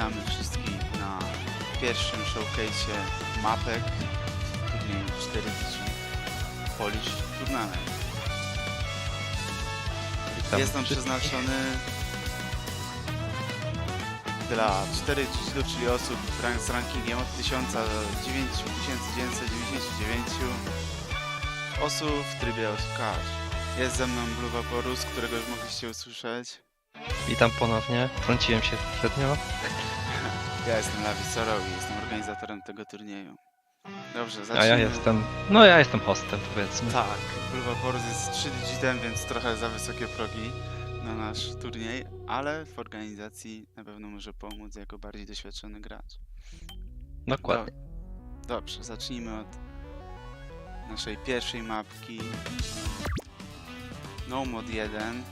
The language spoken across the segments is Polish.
Witamy wszystkich na pierwszym showcase'ie mapek turnieju 4 Digi Polish Tournament. Witam Jest wszystkich. przeznaczony dla 4 Digilu, czyli osób rank- z rankingiem od 1000 do 9999 osób w trybie oskarż. Jest ze mną Blue Vaporus, którego już mogliście usłyszeć. Witam ponownie. Trąciłem się poprzednio. Ja jestem Lawi Sorow i jestem organizatorem tego turnieju. Dobrze, A zacznijmy. ja jestem. No ja jestem hostem powiedzmy. Tak, Blue Vaporus jest 3 digitem, więc trochę za wysokie progi na nasz turniej, ale w organizacji na pewno może pomóc jako bardziej doświadczony gracz. Dokładnie. Do- Dobrze, zacznijmy od naszej pierwszej mapki. No Mod 1.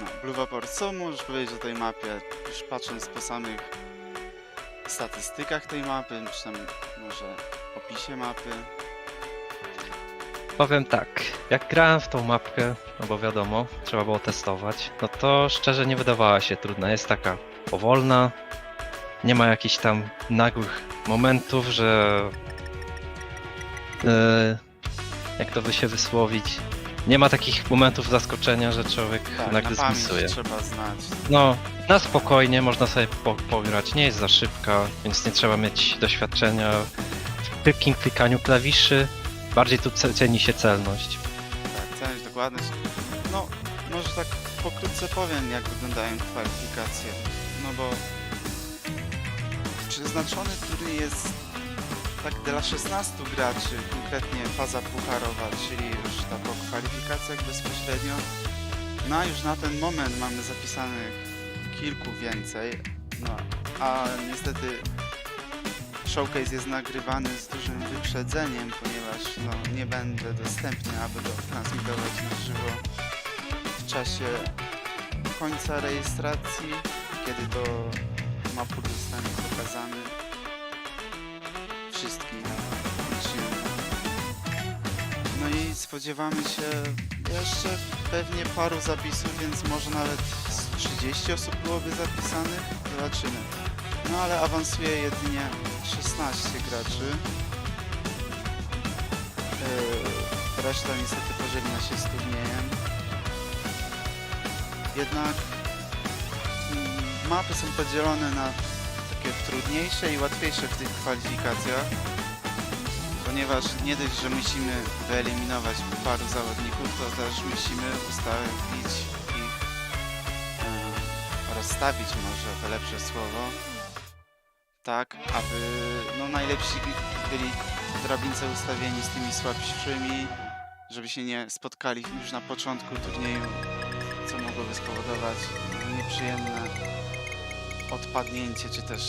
No, Blue Vapor, co możesz powiedzieć o tej mapie? Już patrząc po samych statystykach tej mapy, czy tam może opisie mapy. Powiem tak. Jak grałem w tą mapkę, no bo wiadomo, trzeba było testować, no to szczerze nie wydawała się trudna. Jest taka powolna. Nie ma jakichś tam nagłych momentów, że. e, jak to by się wysłowić? Nie ma takich momentów zaskoczenia, że człowiek Tak, nagle na pamięć zmisuje. trzeba znać. No, na spokojnie można sobie po, pograć. Nie jest za szybka, więc nie trzeba mieć doświadczenia w szybkim klikaniu klawiszy. Bardziej tu ce- ceni się celność. Tak, celność, dokładność. No, może tak pokrótce powiem, jak wyglądają kwalifikacje. No bo przeznaczony turniej jest tak dla 16 graczy, konkretnie faza pucharowa, czyli już ta po kwalifikacjach bezpośrednio. No już na ten moment mamy zapisanych kilku więcej. No, a niestety showcase jest nagrywany z dużym wyprzedzeniem, ponieważ no, nie będę dostępny, aby go transmitować na żywo w czasie końca rejestracji, kiedy to mapur zostanie pokazany wszystkim uczniom. No i spodziewamy się jeszcze pewnie paru zapisów, więc może nawet z 30 osób byłoby zapisanych. Zobaczymy. No ale awansuje jedynie 16 graczy. Yy, Reszta niestety pożegna się z turniejem. Jednak mm, mapy są podzielone na trudniejsze i łatwiejsze w tych kwalifikacjach. Ponieważ nie dość, że musimy wyeliminować paru zawodników, to też musimy ustawić ich, e, rozstawić może to lepsze słowo, tak, aby no, najlepsi byli w drabince ustawieni z tymi słabszymi, żeby się nie spotkali już na początku turnieju, co mogłoby spowodować nieprzyjemne odpadnięcie, czy też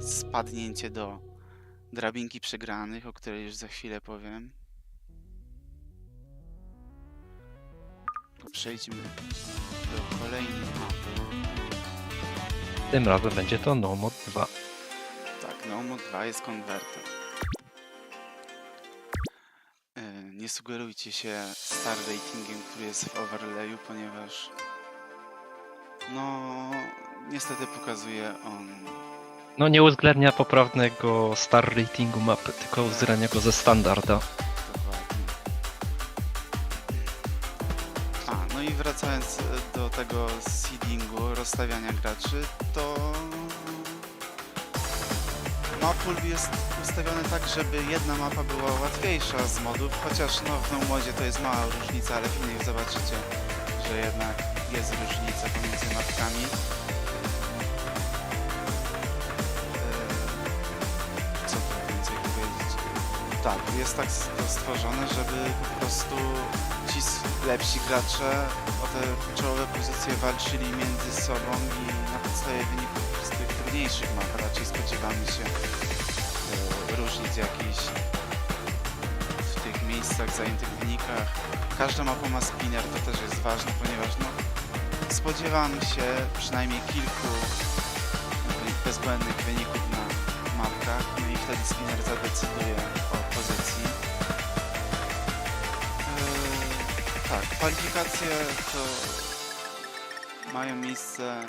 spadnięcie do drabinki przegranych, o której już za chwilę powiem. Przejdźmy do kolejnej mapy. Tym razem będzie to No Mod 2. Tak, no Mod 2 jest konwerter. E, Nie sugerujcie się star ratingiem, który jest w overlayu, ponieważ no niestety pokazuje on No nie uwzględnia poprawnego star ratingu mapy, tylko uwzględnia go ze standarda. A, no i wracając e, do tego seedingu, rozstawiania graczy, to mapul jest ustawiony tak, żeby jedna mapa była łatwiejsza z modów, chociaż no w tym modzie to jest mała różnica, ale w innych zobaczycie, że jednak jest różnica pomiędzy mapkami. Tak, jest tak stworzone, żeby po prostu ci lepsi gracze o te czołowe pozycje walczyli między sobą i na podstawie wyników z tych trudniejszych map raczej spodziewamy się e, różnic jakichś w tych miejscach, zajętych wynikach. Każda mapa ma spinner, to też jest ważne, ponieważ no, spodziewamy się przynajmniej kilku e, bezbłędnych wyników na mapkach, wtedy spinner zadecyduje o pozycji. Eee, tak, kwalifikacje to mają miejsce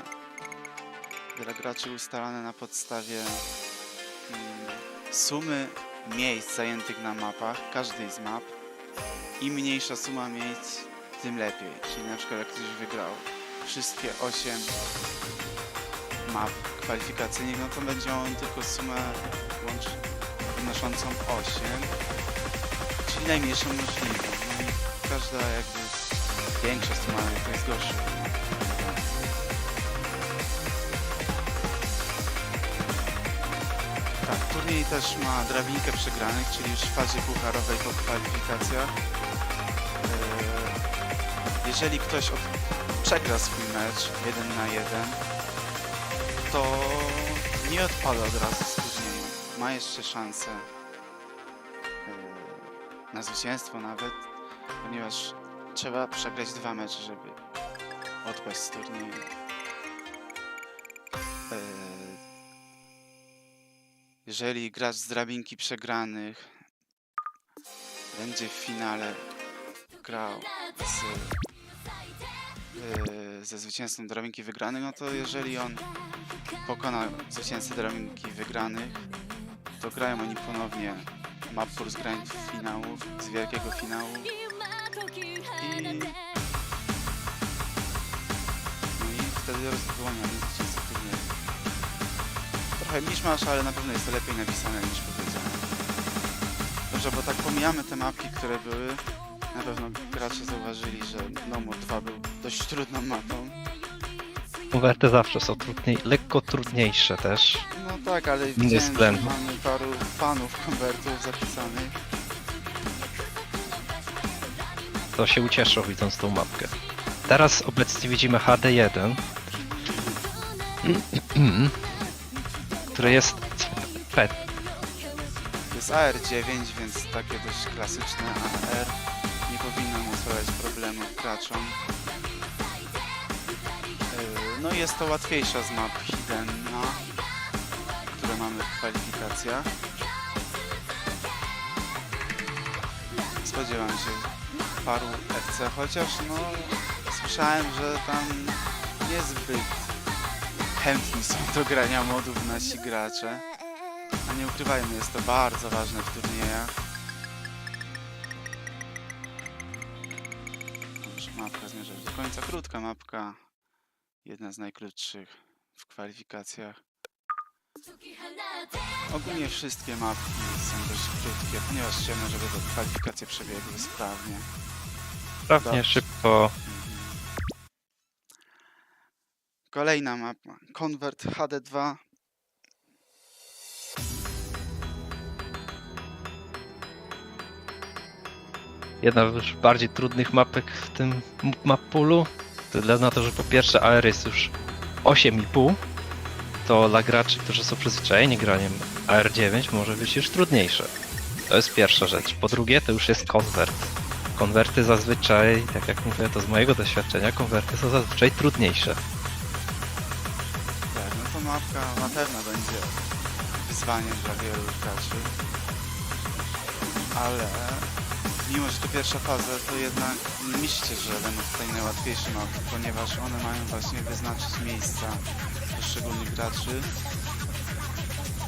dla graczy ustalane na podstawie mm, sumy miejsc zajętych na mapach, każdej z map. Im mniejsza suma miejsc, tym lepiej. Czyli na przykład jak ktoś wygrał wszystkie 8 map kwalifikacyjnych, no to będzie on tylko sumę łącz wynoszącą 8, czyli najmniejszą możliwą. No i każda jakby większa suma to jest gorsza. Tak, turniej też ma drabinkę przegranych, czyli już w fazie pucharowej po kwalifikacjach. Eee, Jeżeli ktoś przegra swój mecz 1 na 1, to nie odpada od razu z turnieju. Ma jeszcze szansę eee, na zwycięstwo nawet, ponieważ trzeba przegrać dwa mecze, żeby odpaść z turnieju. Eee, jeżeli gracz z drabinki przegranych będzie w finale grał z, yy, ze zwycięzcą drabinki wygranych, no to jeżeli on pokona zwycięzcę drabinki wygranych, to grają oni ponownie map z grań finału, z wielkiego finału i, no i wtedy rozwyłaniamy zwycięzcę turnieju. Trochę miszmasz, ale na pewno jest to lepiej napisane niż powiedziane. Dobrze, bo tak pomijamy te mapki, które były. Na pewno gracze zauważyli, że Nomor 2 był dość trudną mapą. Konwerty zawsze są trudniej, lekko trudniejsze też. No tak, ale widziałem, że mamy paru fanów konwertów zapisanych. To się ucieszą widząc tą mapkę. Teraz obecnie widzimy HD1, który jest pet. To jest AR9, więc takie dość klasyczne AR. Nie powinno mu sprawiać problemów graczom. No jest to łatwiejsza z map Hiddenna, które mamy w kwalifikacjach. Spodziewam się paru FC, chociaż no słyszałem, że tam niezbyt chętni są do grania modów nasi gracze. A nie ukrywajmy, jest to bardzo ważne w turniejach. Dobrze, mapka zmierza do końca. Krótka mapka. Jedna z najkrótszych w kwalifikacjach. Ogólnie wszystkie mapki są dość krótkie, ponieważ chciałem, żeby te kwalifikacje przebiegły sprawnie. Sprawnie, Dobrze. szybko. Mhm. Kolejna mapa. Convert HD2. Jedna z już bardziej trudnych mapek w tym map poolu. Ze względu na to, że po pierwsze AR jest już 8,5, to dla graczy, którzy są przyzwyczajeni graniem AR9 może być już trudniejsze. To jest pierwsza rzecz. Po drugie, to już jest konwert. Konwerty zazwyczaj, tak jak mówię, to z mojego doświadczenia, konwerty są zazwyczaj trudniejsze. Tak, no to mapka na pewno będzie wyzwaniem dla wielu graczy. Ale mimo, że to pierwsza faza, to jednak myślcie, że będą tutaj najłatwiejsze mapy, ponieważ one mają właśnie wyznaczyć miejsca poszczególnych graczy,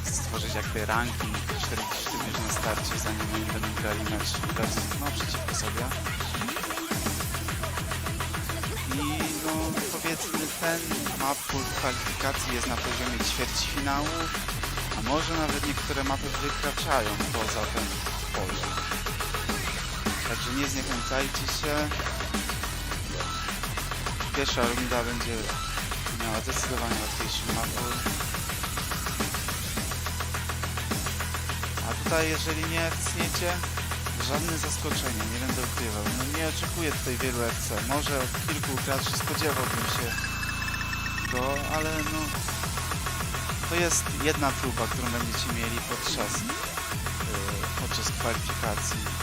stworzyć jakby ranking 40 już na starcie, zanim oni będą grali mecz wersji, no, przeciwko sobie. I no powiedzmy ten map kwalifikacji jest na poziomie ćwierćfinału, a może nawet niektóre mapy wykraczają poza ten. Także nie zniechęcajcie się. Pierwsza runda będzie miała zdecydowanie łatwiejszy mapę. A tutaj jeżeli nie wcniecie, żadne zaskoczenie, nie będę ukrywał. No nie oczekuję tutaj wielu FC. Może od kilku graczy spodziewałbym się go, ale no to jest jedna próba, którą będziecie mieli podczas, yy, podczas kwalifikacji.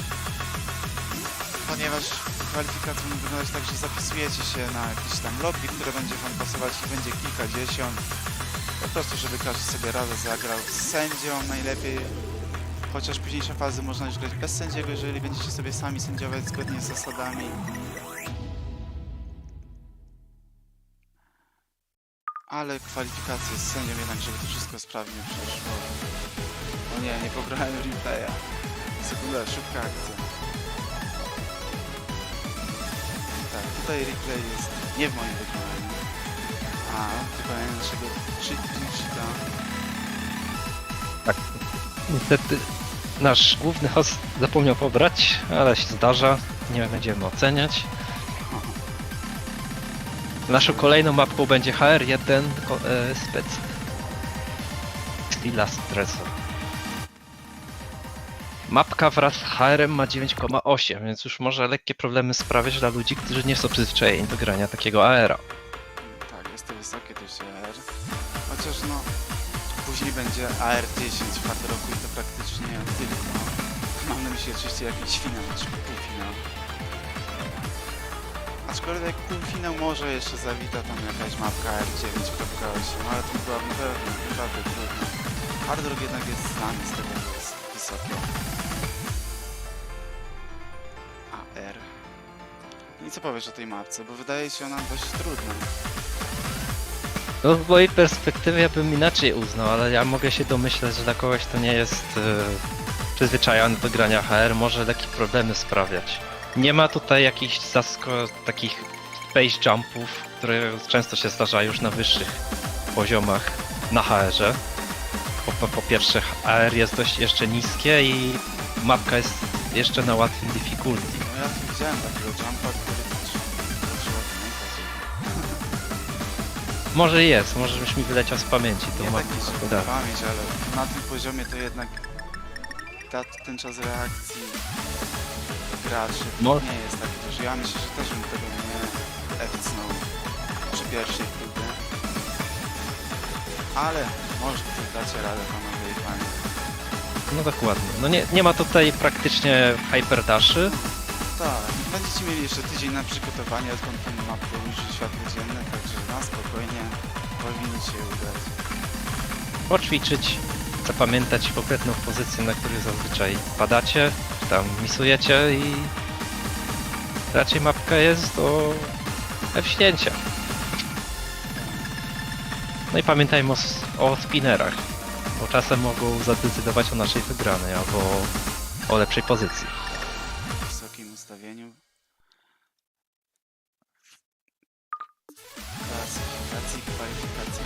Ponieważ kwalifikacje będą wyglądać tak, że zapisujecie się na jakieś tam lobby, które będzie wam pasować i będzie kilkadziesiąt. Po prostu, żeby każdy sobie razem zagrał z sędzią najlepiej. Chociaż późniejsze fazy można już grać bez sędziego, jeżeli będziecie sobie sami sędziować zgodnie z zasadami. ale kwalifikacje z sędzią jednak, żeby to wszystko sprawnie przeszło. O nie, nie pograłem replaya. Sekunda, szybka akcja. Tutaj replay jest nie w moim wykonaniu. A, wykonanie naszego cheata. Tak. Niestety nasz główny host zapomniał pobrać, ale się zdarza. Nie będziemy oceniać. Naszą kolejną mapką będzie HR1 ko- e, Spec. Stila Stressor. Mapka wraz z HR-em ma 9,8, więc już może lekkie problemy sprawiać dla ludzi, którzy nie są przyzwyczajeni do grania takiego AR-a. Tak, jest to wysokie dość AR. Chociaż no, później będzie AR10 w hard roku i to praktycznie tylko. Mam na myśli oczywiście jakiś finał czy półfinał. Aczkolwiek półfinał może jeszcze zawita tam jakaś mapka R9.8, ale to była na pewno naprawdę trudna. Hard rock jednak jest znany z tego, wysokie. AR. I co powiesz o tej mapce, bo wydaje się ona dość trudna. No z mojej perspektywy ja bym inaczej uznał, ale ja mogę się domyśleć, że dla kogoś to nie jest e, przyzwyczajony do grania HR, może lekkie problemy sprawiać. Nie ma tutaj jakichś zasko- takich space jumpów, które często się zdarzają już na wyższych poziomach na HR-ze. Po, po, po pierwsze HR jest dość jeszcze niskie i mapka jest jeszcze na łatwym difficulty. No ja tu widziałem takiego jumpa, który Może jest, może już mi wyleciał z pamięci tą Nie taki Tak. pamięć, ale na tym poziomie to jednak ta, ten czas reakcji graczy Mo- nie jest taki duży. Ja myślę, że też bym tego nie ewcnął przy pierwszej próbie. Ale może tutaj dacie radę panowie i panie. No dokładnie. No nie, nie ma tutaj praktycznie hyperdaszy. Tak, będziecie mieli jeszcze tydzień na przygotowanie, odkąd ten map ujrzy światło dzienne, także na spokojnie powinien się udać. Poćwiczyć, zapamiętać konkretną pozycję, na której zazwyczaj padacie, czy tam misujecie i raczej mapka jest do wśnięcia. No i pamiętajmy o, o spinnerach, bo czasem mogą zadecydować o naszej wygranej albo o lepszej pozycji. w wysokim ustawieniu. Klasyfikacji, kwalifikacji.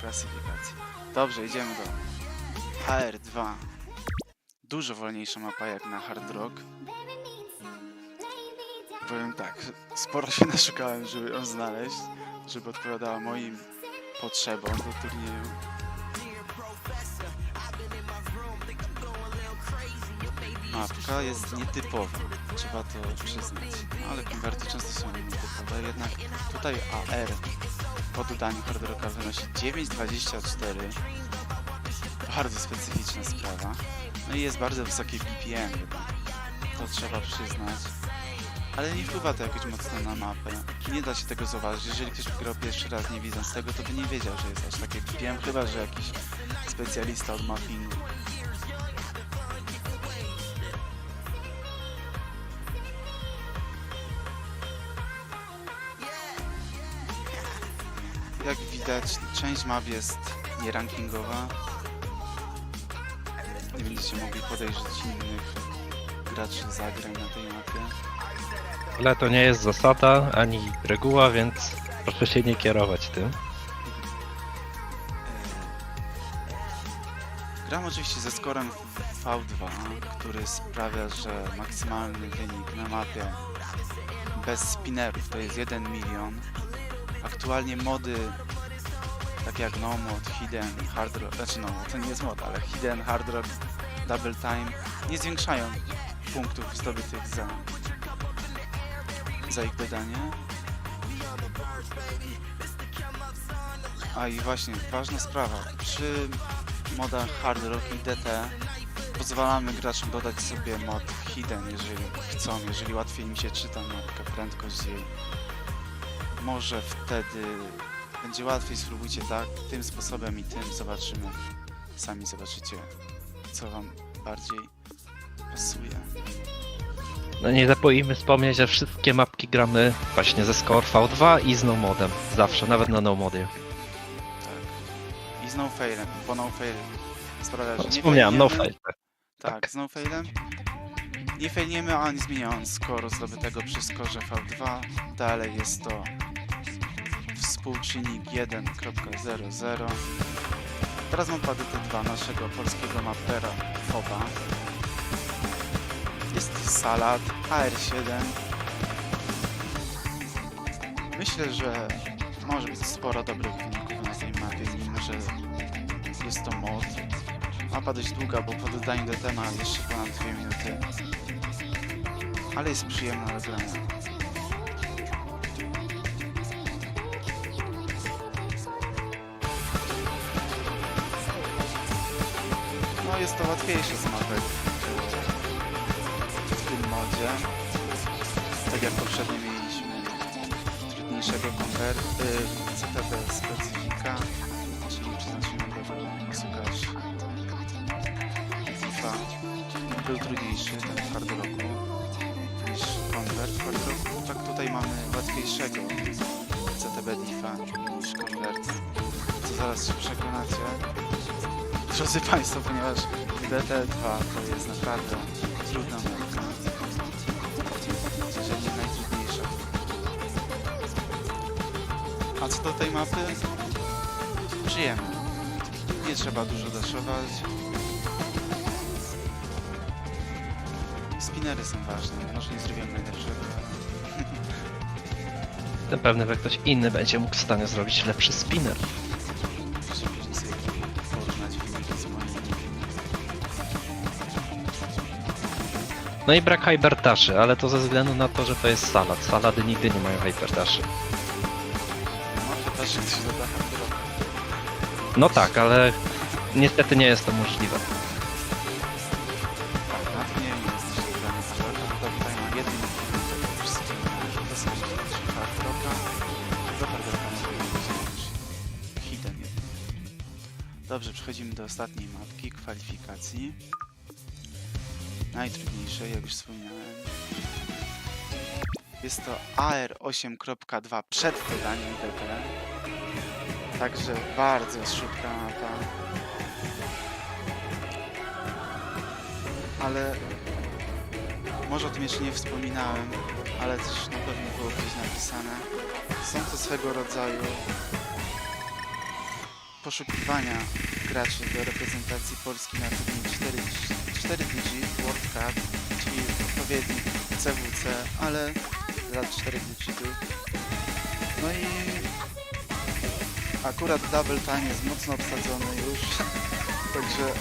Klasyfikacji. Dobrze, idziemy do HR2. Dużo wolniejsza mapa jak na Hard Rock. Powiem tak, sporo się naszukałem, żeby ją znaleźć, żeby odpowiadała moim potrzebom do turnieju. Mapka jest nietypowa, trzeba to przyznać. No, ale konwerty często są nietypowe, jednak tutaj AR po dodaniu Hard Rocka wynosi 9,24. Bardzo specyficzna sprawa. No i jest bardzo wysokie BPM. To trzeba przyznać. Ale nie wpływa to jakoś mocno na mapę. Nie da się tego zauważyć. Jeżeli ktoś grał pierwszy raz nie widząc tego, to by nie wiedział, że jest aż takie BPM, chyba że jakiś specjalista od mappingu. Jak widać, część map jest nierankingowa. Nie będziecie mogli podejrzeć innych graczy zagrań na tej mapie. Ale to nie jest zasada ani reguła, więc proszę się nie kierować tym. Gram oczywiście ze skorem V2, który sprawia, że maksymalny wynik na mapie bez spinnerów to jest 1 milion. Aktualnie mody takie jak No Mod, Hidden, Hard Rock, znaczy No to nie jest mod, ale Hidden, Hard Rock, Double Time nie zwiększają punktów zdobytych za, za ich dodanie. A i właśnie, ważna sprawa. Przy modach Hard Rock i DT pozwalamy graczom dodać sobie mod Hidden, jeżeli chcą, jeżeli łatwiej im się czyta mapkę, prędkość jej. Może wtedy będzie łatwiej, spróbujcie tak, tym sposobem i tym, zobaczymy. Sami zobaczycie, co wam bardziej pasuje. No nie zapomnijmy wspomnieć, że wszystkie mapki gramy właśnie ze Score V2 i z no modem. Zawsze, nawet na no modzie. Tak. I z no failem, bo no fail sprawia, że nie Wspomniałem, no failniemy. fail. Tak, z no failem. Nie failniemy, a nie zmieniając skoru zdobytego przy skorze V2. Dalej jest to współczynnik 1.00. Teraz mam padytę 2 naszego polskiego mapera FOBA. Jest Salad AR7. Myślę, że może być sporo dobrych wyników na tej mapie, mimo że jest to mod. Mapa dość długa, bo po dodaniu do tema jeszcze ponad 2 minuty. Ale jest przyjemna do. No jest to łatwiejsze z mapek modzie. Tak jak poprzednio mieliśmy trudniejszego konwer... y, CTB specyfika, czyli przeznaczonego do Misugashi. FIFA był trudniejszy ten w hard rocku niż Convert w hard rocku. Tak tutaj mamy łatwiejszego CTB Diffa niż Convert. Co zaraz się przekonacie. Drodzy Państwo, ponieważ DT2 to jest naprawdę trudna A co do tej mapy? Przyjemne. Nie trzeba dużo daszować. Spinery są ważne, może nie zrobiłem najlepszego. Jestem pewny, że ktoś inny będzie mógł w stanie zrobić lepszy spinner. No i brak hyperdaszy, ale to ze względu na to, że to jest salad. Salady nigdy nie mają hyperdaszy. Też ktoś doda. No tak, ale niestety nie jest to możliwe. Tak, nie jest. To tutaj mam. To są trzy mogę hidden jeden. Dobrze, przechodzimy do ostatniej mapki, kwalifikacji. Najtrudniejszej, jak już wspomniałem. Jest to AR8.2 przed dodaniem DT. Także bardzo szybka mapa. Ale może o tym jeszcze nie wspominałem, ale też na pewno było gdzieś napisane. Są to swego rodzaju poszukiwania graczy do reprezentacji Polski na turnieju 4, 4 DG World Cup, czyli odpowiednik CWC, ale dla 4 digitów. No i akurat Double Time jest mocno obsadzony już, także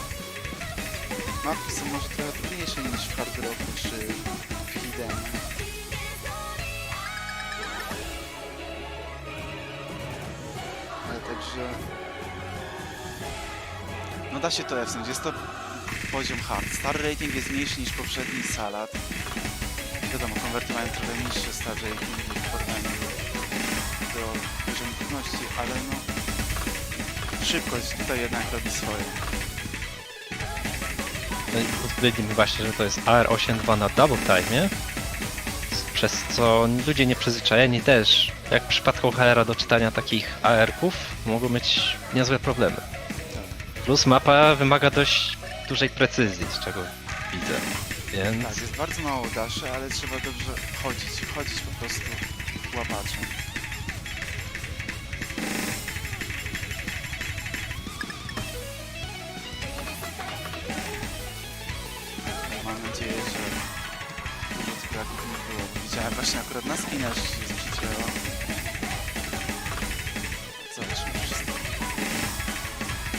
mapy są może trochę trudniejsze niż w Hard Rocku czy w Hidden. Ale także... No da się to F jest to poziom hard. Star rating jest mniejszy niż poprzedni Salad. Wiadomo, konwerty mają trochę niższe star rating w porównaniu do poziomu trudności, ale no... Szybkość tutaj jednak robi swoje. No i uwzględnimy właśnie, że to jest AR82 na double time, przez co ludzie nieprzyzwyczajeni też, jak w przypadku HR do czytania takich AR-ków, mogą mieć niezłe problemy. Plus mapa wymaga dość dużej precyzji, z czego widzę. Więc Tak, jest bardzo mało daszy, ale trzeba dobrze chodzić, chodzić po prostu łapaczem. Braków nie było. Widziałem właśnie akurat na spinach, się przycięło. Zobaczymy wszystko.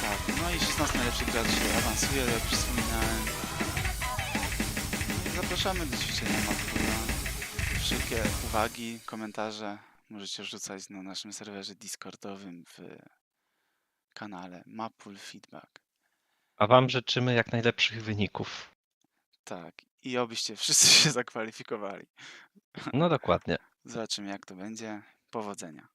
Tak, no i 16 najlepszych graczy awansuje, jak już wspominałem. Zapraszamy do ćwiczenia Mapula. Wszelkie uwagi, komentarze możecie rzucać na naszym serwerze Discordowym w kanale Mapul Feedback. a wam życzymy jak najlepszych wyników. Tak, i obyście wszyscy się zakwalifikowali. No dokładnie. Zobaczymy jak to będzie. Powodzenia.